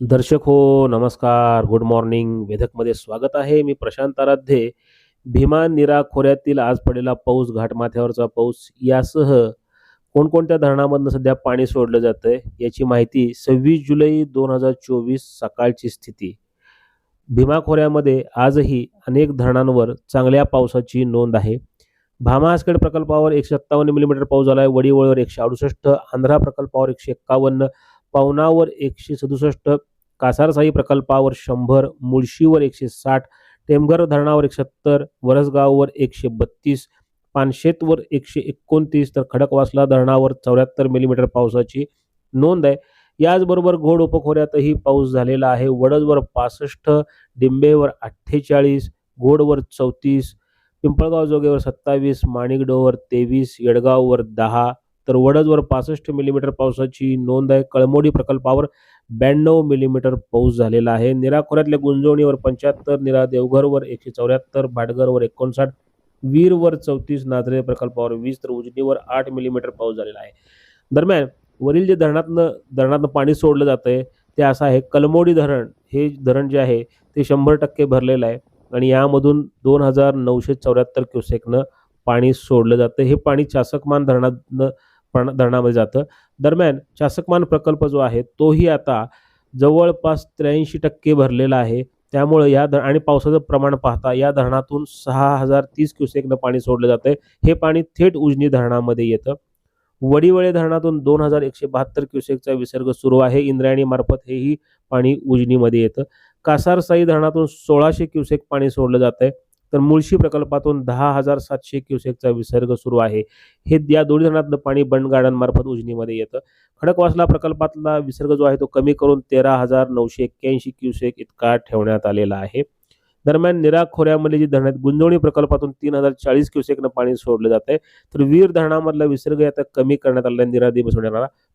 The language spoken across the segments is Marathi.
दर्शक हो नमस्कार. गुड मॉर्निंग वेधकमध्ये स्वागत आहे. मी प्रशांत आराध्ये. भीमा निरा खोऱ्यातील आज पडलेला पाऊस घाटमाथ्यावरचा पाऊस यासह कोणकोणत्या धरणामधनं सध्या पाणी सोडलं जातंय याची माहिती सव्वीस जुलै दोन हजार चोवीस सकाळची स्थिती. भीमा खोऱ्यामध्ये आजही अनेक धरणांवर चांगल्या पावसाची नोंद आहे. भामा आसखेड प्रकल्पावर एकशे सत्तावन्न मिलीमीटर पाऊस झाला आहे वडीवळवर एकशे अडुसष्ट आंध्रा प्रकल्पावर एकशे एक्कावन्न पवनावर एकशे सदुसष्ट कासारसाई प्रकल्पावर शंभर मुळशीवर एकशे साठ टेमघर धरणावर एकशत्तर वरसगाववर एकशे बत्तीस पानशेतवर एकशे एकोणतीस तर खडकवासला धरणावर चौऱ्याहत्तर मिलीमीटर पावसाची नोंद आहे. याचबरोबर घोड उपखोऱ्यातही पाऊस झालेला आहे. वडदवर पासष्ट डिंबेवर अठ्ठेचाळीस घोडवर चौतीस पिंपळगाव जोगेवर सत्तावीस माणिकडोवर तेवीस येडगाववर दहा तर वडदवर पासष्ट मिलीमीटर पावसाची नोंद आहे. कळमोडी प्रकल्पावर ब्याण्णव मिलीमीटर पाऊस झालेला आहे. निरा खोऱ्यातल्या गुंजवणीवर पंच्याहत्तर निरा देवघरवर एकशे चौऱ्याहत्तर भाटघरवर एकोणसाठ वीरवर चौतीस नाझरे प्रकल्पावर वीस तर उजनीवर आठ मिलीमीटर पाऊस झालेला आहे. दरम्यान वरील जे धरणातनं धरणातनं पाणी सोडलं जातं आहे ते असं आहे कलमोडी धरण हे धरण जे आहे ते शंभर टक्के भरलेलं आहे आणि यामधून दोन हजार नऊशे चौऱ्याहत्तर क्युसेकनं पाणी सोडलं जातं. हे पाणी चासकमान धरणातनं पण धरणामध्ये जातं. दरम्यान शासकमान प्रकल्प जो आहे तोही आता जवळपास त्र्याऐंशी टक्के भरलेला आहे. त्यामुळं या धर आणि पावसाचं प्रमाण पाहता या धरणातून सहा हजार तीस क्युसेकनं पाणी सोडलं जातं आहे हे पाणी थेट उजनी धरणामध्ये येतं. वडीवळे धरणातून दोन हजार एकशे बहात्तर क्युसेकचा विसर्ग सुरू आहे. इंद्रायणीमार्फत हेही पाणी उजनीमध्ये येतं. कासारसाई धरणातून सोळाशे क्युसेक पाणी सोडलं जातं आहे तर मुळशी प्रकल्पातून दहा हजार सातशे क्युसेकचा विसर्ग सुरू आहे. हे या दोन्ही धरणातलं पाणी बंड गार्डनमार्फत उजनीमध्ये येतं. खडकवासला प्रकल्पातला विसर्ग जो आहे तो कमी करून तेरा हजार नऊशे एक्क्याऐंशी क्युसेक इतका ठेवण्यात आलेला आहे. दरम्यान निरा खोऱ्यामध्ये जी धरण आहेत गुंजवणी प्रकल्पातून तीन हजार चाळीस क्युसेकनं पाणी सोडलं जात आहे. तर वीर धरणामधला विसर्ग आता कमी करण्यात आला आहे. निरा दिवस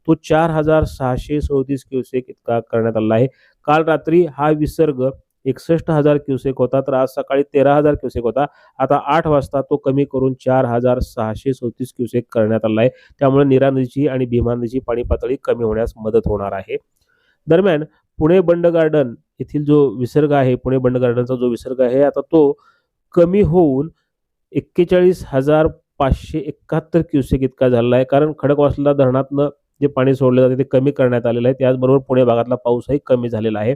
तो चार हजार सहाशे चौतीस क्युसेक इतका करण्यात आला आहे. काल रात्री हा विसर्ग एकसष्ट हजार क्युसेक होता तर आज सकाळी तेरा हजार क्युसेक होता. आता आठ वाजता तो कमी करून चार हजार सहाशे चौतीस क्युसेक करण्यात आला आहे. त्यामुळे निरा नदीची आणि भीमा नदीची पाणी पातळी कमी होण्यास मदत होणार आहे. दरम्यान पुणे बंड गार्डन येथील जो विसर्ग आहे पुणे बंड गार्डनचा जो विसर्ग आहे आता तो कमी होऊन एक्केचाळीस हजार पाचशे एकाहत्तर क्युसेक इतका झालेला आहे. कारण खडकवासला धरणातनं जे पाणी सोडले जाते ते कमी करण्यात आलेलं आहे. त्याचबरोबर पुणे भागातला पाऊसही कमी झालेला आहे.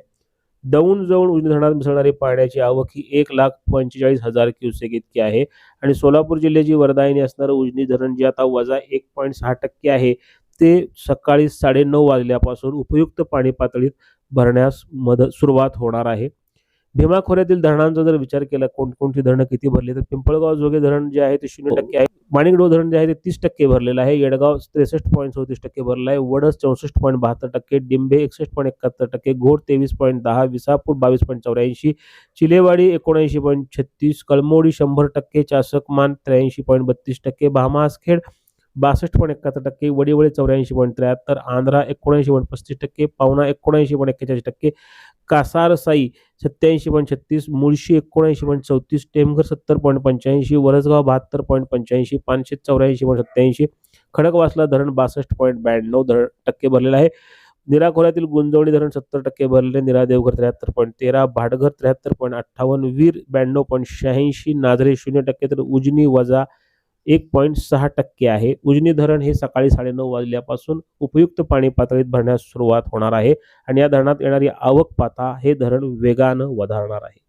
दौंड जवळ उजनी धरणात मिसळणारी पाण्याची आवक ही एक लाख पंचेचाळीस हजार क्युसेक इतकी आहे. आणि सोलापूर जिल्ह्याची वरदायनी असणारं उजनी धरण जे आता वजा एक पॉईंट सहा टक्के आहे ते सकाळी साडेनऊ वाजल्यापासून उपयुक्त पाणी पातळीत भरण्यास मदत सुरुवात होणार आहे. भीमा खोऱ्यातील धरणांचा जर विचार केला कोणकोणती धरणं किती भरली? तर पिंपळगाव जोगे धरण जे आहे ते शून्य टक्के आहे. माणिकडो धरण जे आहे ते तीस टक्के भरलेलं आहे. येडगाव त्रेसष्ट पॉईंट चौतीस टक्के भरलं आहे. वडस चौसष्ट पॉईंट बहात्तर टक्के. डिंबे एकसष्ट पॉईंट एकाहत्तर टक्के. घोड तेवीस पॉईंट दहा. विसापूर बावीस पॉईंट चौऱ्याऐंशी. चिलेवाडी एकोणऐंशी पॉईंट छत्तीस. कळमोडी शंभर टक्के. चासकमान त्र्याऐंशी पॉईंट बत्तीस टक्के. भामासखेड बासष्ट पॉईंट एकाहत्तर टक्के. वडीवळे चौऱ्याऐंशी पॉईंट त्र्याहत्तर. आंध्रा एकोणऐंशी पॉईंट पस्तीस टक्के. पावना एकोणऐंशी पॉईंट एक्केचाळीस टक्के. कासारसाई सत्याऐंशी पॉईंट छत्तीस मुळशी एकोणऐंशी पॉईंट चौतीस टेमघर सत्तर पॉईंट पंच्याऐंशी वरसगाव बहात्तर पॉईंट पंच्याऐंशी पाचशे चौऱ्याऐंशी पॉईंट सत्याऐंशी खडकवासला धरण बासष्ट पॉईंट ब्याण्णव धरण टक्के भरलेलं आहे. निरा खोऱ्यातील गुंजवणी धरण सत्तर टक्के भरलेले निरा देवघर त्र्याहत्तर पॉईंट तेरा भाटघर त्र्याहत्तर पॉईंट अठ्ठावन्न वीर ब्याण्णव पॉईंट शहाऐंशी नाझरे शून्य टक्के तर उजनी वजा एक पॉईंट सहा टक्के आहे. उजनी धरण हे सकाळी साडेनऊ वाजल्यापासून उपयुक्त पाणी पातळीत भरण्यास सुरुवात होणार आहे आणि या धरणात येणारी आवक पाता हे धरण वेगानं वधारणार आहे.